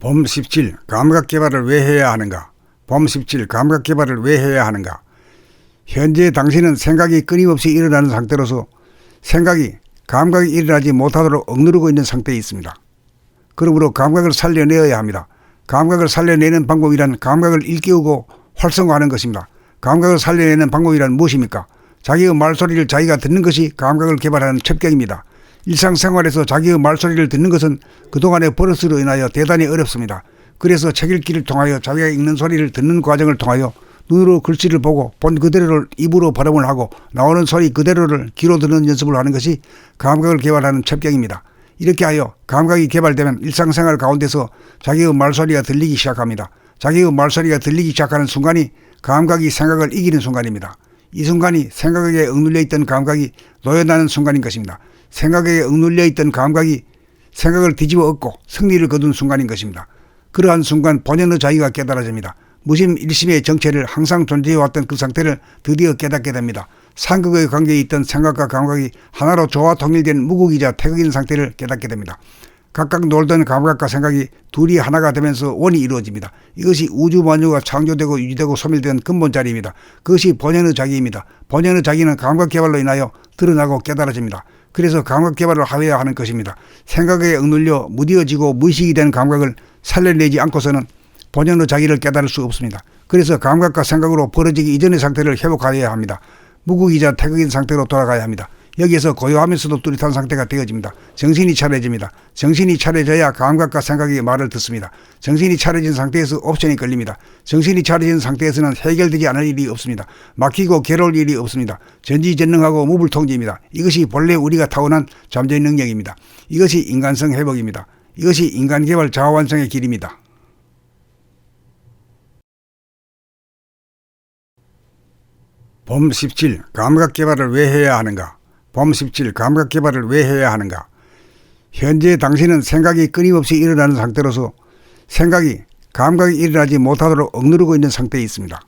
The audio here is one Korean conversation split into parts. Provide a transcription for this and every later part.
봄17 감각 개발을 왜 해야 하는가? 봄17 감각 개발을 왜 해야 하는가? 현재 당신은 생각이 끊임없이 일어나는 상태로서 생각이 감각이 일어나지 못하도록 억누르고 있는 상태에 있습니다. 그러므로 감각을 살려내어야 합니다. 감각을 살려내는 방법이란 감각을 일깨우고 활성화하는 것입니다. 감각을 살려내는 방법이란 무엇입니까? 자기의 말소리를 자기가 듣는 것이 감각을 개발하는 첩경입니다. 일상생활에서 자기의 말소리를 듣는 것은 그동안의 버릇으로 인하여 대단히 어렵습니다. 그래서 책 읽기를 통하여 자기가 읽는 소리를 듣는 과정을 통하여 눈으로 글씨를 보고 본 그대로를 입으로 발음을 하고 나오는 소리 그대로를 귀로 듣는 연습을 하는 것이 감각을 개발하는 첩경입니다. 이렇게 하여 감각이 개발되면 일상생활 가운데서 자기의 말소리가 들리기 시작합니다. 자기의 말소리가 들리기 시작하는 순간이 감각이 생각을 이기는 순간입니다. 이 순간이 생각에 억눌려 있던 감각이 놓여나는 순간인 것입니다. 생각에 억눌려 있던 감각이 생각을 뒤집어 엎고 승리를 거둔 순간인 것입니다. 그러한 순간 본연의 자기가 깨달아집니다. 무심 일심의 정체를 항상 존재해왔던 그 상태를 드디어 깨닫게 됩니다. 상극의 관계에 있던 생각과 감각이 하나로 조화 통일된 무국이자 태극인 상태를 깨닫게 됩니다. 각각 놀던 감각과 생각이 둘이 하나가 되면서 원이 이루어집니다. 이것이 우주 만유가 창조되고 유지되고 소멸된 근본 자리입니다. 그것이 본연의 자기입니다. 본연의 자기는 감각 개발로 인하여 드러나고 깨달아집니다. 그래서 감각 개발을 하여야 하는 것입니다. 생각에 억눌려 무뎌지고 무의식이 된 감각을 살려내지 않고서는 본연의 자기를 깨달을 수 없습니다. 그래서 감각과 생각으로 벌어지기 이전의 상태를 회복하여야 합니다. 무국이자 태극인 상태로 돌아가야 합니다. 여기에서 고요하면서도 뚜렷한 상태가 되어집니다. 정신이 차려집니다. 정신이 차려져야 감각과 생각이 말을 듣습니다. 정신이 차려진 상태에서 옵션이 걸립니다. 정신이 차려진 상태에서는 해결되지 않을 일이 없습니다. 막히고 괴로울 일이 없습니다. 전지전능하고 무불통지입니다. 이것이 본래 우리가 타고난 잠재의 능력입니다. 이것이 인간성 회복입니다. 이것이 인간개발 자아완성의 길입니다. 봄 17 감각 개발을 왜 해야 하는가? 봄17 감각 개발을 왜 해야 하는가? 현재 당신은 생각이 끊임없이 일어나는 상태로서 생각이 감각이 일어나지 못하도록 억누르고 있는 상태에 있습니다.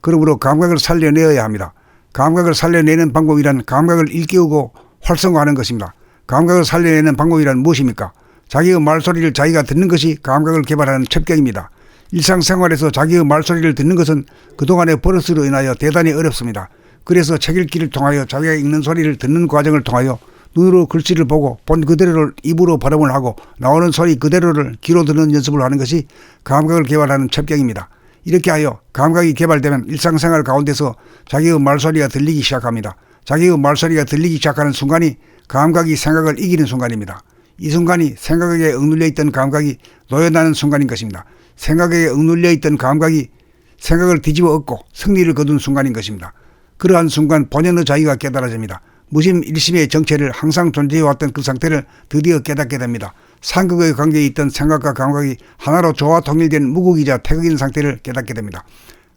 그러므로 감각을 살려내어야 합니다. 감각을 살려내는 방법이란 감각을 일깨우고 활성화하는 것입니다. 감각을 살려내는 방법이란 무엇입니까? 자기의 말소리를 자기가 듣는 것이 감각을 개발하는 첩경입니다. 일상생활에서 자기의 말소리를 듣는 것은 그동안의 버릇으로 인하여 대단히 어렵습니다. 그래서 책 읽기를 통하여 자기가 읽는 소리를 듣는 과정을 통하여 눈으로 글씨를 보고 본 그대로를 입으로 발음을 하고 나오는 소리 그대로를 귀로 듣는 연습을 하는 것이 감각을 개발하는 첩경입니다. 이렇게 하여 감각이 개발되면 일상생활 가운데서 자기의 말소리가 들리기 시작합니다. 자기의 말소리가 들리기 시작하는 순간이 감각이 생각을 이기는 순간입니다. 이 순간이 생각에 억눌려 있던 감각이 놓여나는 순간인 것입니다. 생각에 억눌려 있던 감각이 생각을 뒤집어 엎고 승리를 거둔 순간인 것입니다. 그러한 순간 본연의 자기가 깨달아집니다. 무심 일심의 정체를 항상 존재해왔던 그 상태를 드디어 깨닫게 됩니다. 상극의 관계에 있던 생각과 감각이 하나로 조화 통일된 무국이자 태극인 상태를 깨닫게 됩니다.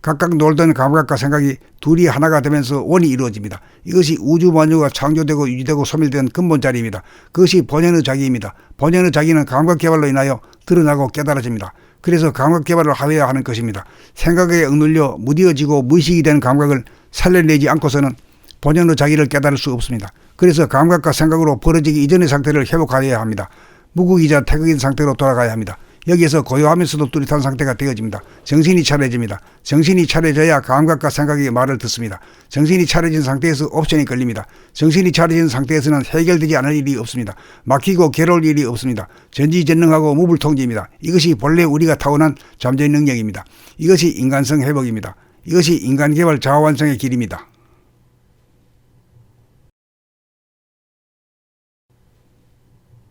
각각 놀던 감각과 생각이 둘이 하나가 되면서 원이 이루어집니다. 이것이 우주 만유가 창조되고 유지되고 소멸된 근본 자리입니다. 그것이 본연의 자기입니다. 본연의 자기는 감각 개발로 인하여 드러나고 깨달아집니다. 그래서 감각 개발을 하여야 하는 것입니다. 생각에 억눌려 무뎌지고 무의식이 된 감각을 살려내지 않고서는 본연의 자기를 깨달을 수 없습니다. 그래서 감각과 생각으로 벌어지기 이전의 상태를 회복하여야 합니다. 무국이자 태극인 상태로 돌아가야 합니다. 여기에서 고요하면서도 뚜렷한 상태가 되어집니다. 정신이 차려집니다. 정신이 차려져야 감각과 생각이 말을 듣습니다. 정신이 차려진 상태에서 옵션이 걸립니다. 정신이 차려진 상태에서는 해결되지 않을 일이 없습니다. 막히고 괴로울 일이 없습니다. 전지전능하고 무불통지입니다. 이것이 본래 우리가 타고난 잠재의 능력입니다. 이것이 인간성 회복입니다. 이것이 인간개발 자아완성의 길입니다.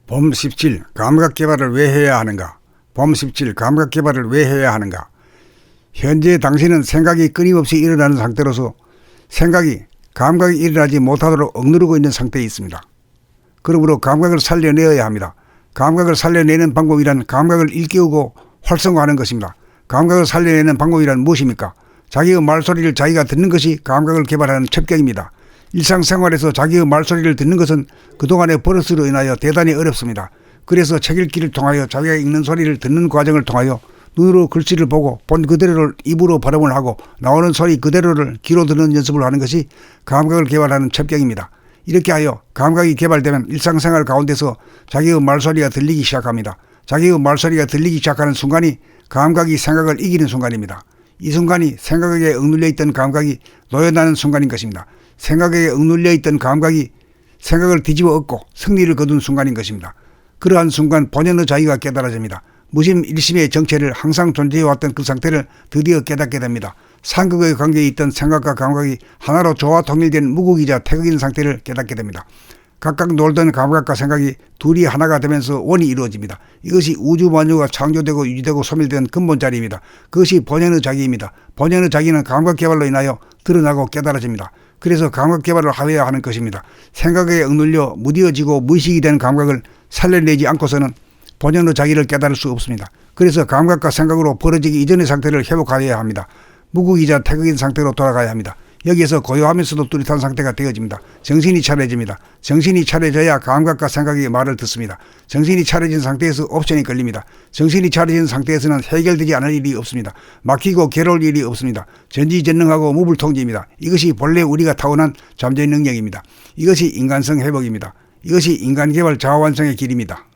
봄 17 감각 개발을 왜 해야 하는가? 봄 17 감각 개발을 왜 해야 하는가? 현재 당신은 생각이 끊임없이 일어나는 상태로서 생각이 감각이 일어나지 못하도록 억누르고 있는 상태에 있습니다. 그러므로 감각을 살려내어야 합니다. 감각을 살려내는 방법이란 감각을 일깨우고 활성화하는 것입니다. 감각을 살려내는 방법이란 무엇입니까? 자기의 말소리를 자기가 듣는 것이 감각을 개발하는 첩경입니다. 일상생활에서 자기의 말소리를 듣는 것은 그동안의 버릇으로 인하여 대단히 어렵습니다. 그래서 책 읽기를 통하여 자기가 읽는 소리를 듣는 과정을 통하여 눈으로 글씨를 보고 본 그대로를 입으로 발음을 하고 나오는 소리 그대로를 귀로 듣는 연습을 하는 것이 감각을 개발하는 첩경입니다. 이렇게 하여 감각이 개발되면 일상생활 가운데서 자기의 말소리가 들리기 시작합니다. 자기의 말소리가 들리기 시작하는 순간이 감각이 생각을 이기는 순간입니다. 이 순간이 생각에 억눌려 있던 감각이 놓여나는 순간인 것입니다. 생각에 억눌려 있던 감각이 생각을 뒤집어 엎고 승리를 거둔 순간인 것입니다. 그러한 순간 본연의 자기가 깨달아집니다. 무심 일심의 정체를 항상 존재해왔던 그 상태를 드디어 깨닫게 됩니다. 상극의 관계에 있던 생각과 감각이 하나로 조화 통일된 무국이자 태극인 상태를 깨닫게 됩니다. 각각 놀던 감각과 생각이 둘이 하나가 되면서 원이 이루어집니다. 이것이 우주 만유가 창조되고 유지되고 소멸된 근본 자리입니다. 그것이 본연의 자기입니다. 본연의 자기는 감각 개발로 인하여 드러나고 깨달아집니다. 그래서 감각 개발을 하여야 하는 것입니다. 생각에 억눌려 무디어지고 무의식이 된 감각을 살려내지 않고서는 본연의 자기를 깨달을 수 없습니다. 그래서 감각과 생각으로 벌어지기 이전의 상태를 회복하여야 합니다. 무국이자 태극인 상태로 돌아가야 합니다. 여기에서 고요하면서도 뚜렷한 상태가 되어집니다. 정신이 차려집니다. 정신이 차려져야 감각과 생각이 말을 듣습니다. 정신이 차려진 상태에서 옵션이 걸립니다. 정신이 차려진 상태에서는 해결되지 않을 일이 없습니다. 막히고 괴로울 일이 없습니다. 전지전능하고 무불통지입니다. 이것이 본래 우리가 타고난 잠재의 능력입니다. 이것이 인간성 회복입니다. 이것이 인간 개발 자아완성의 길입니다.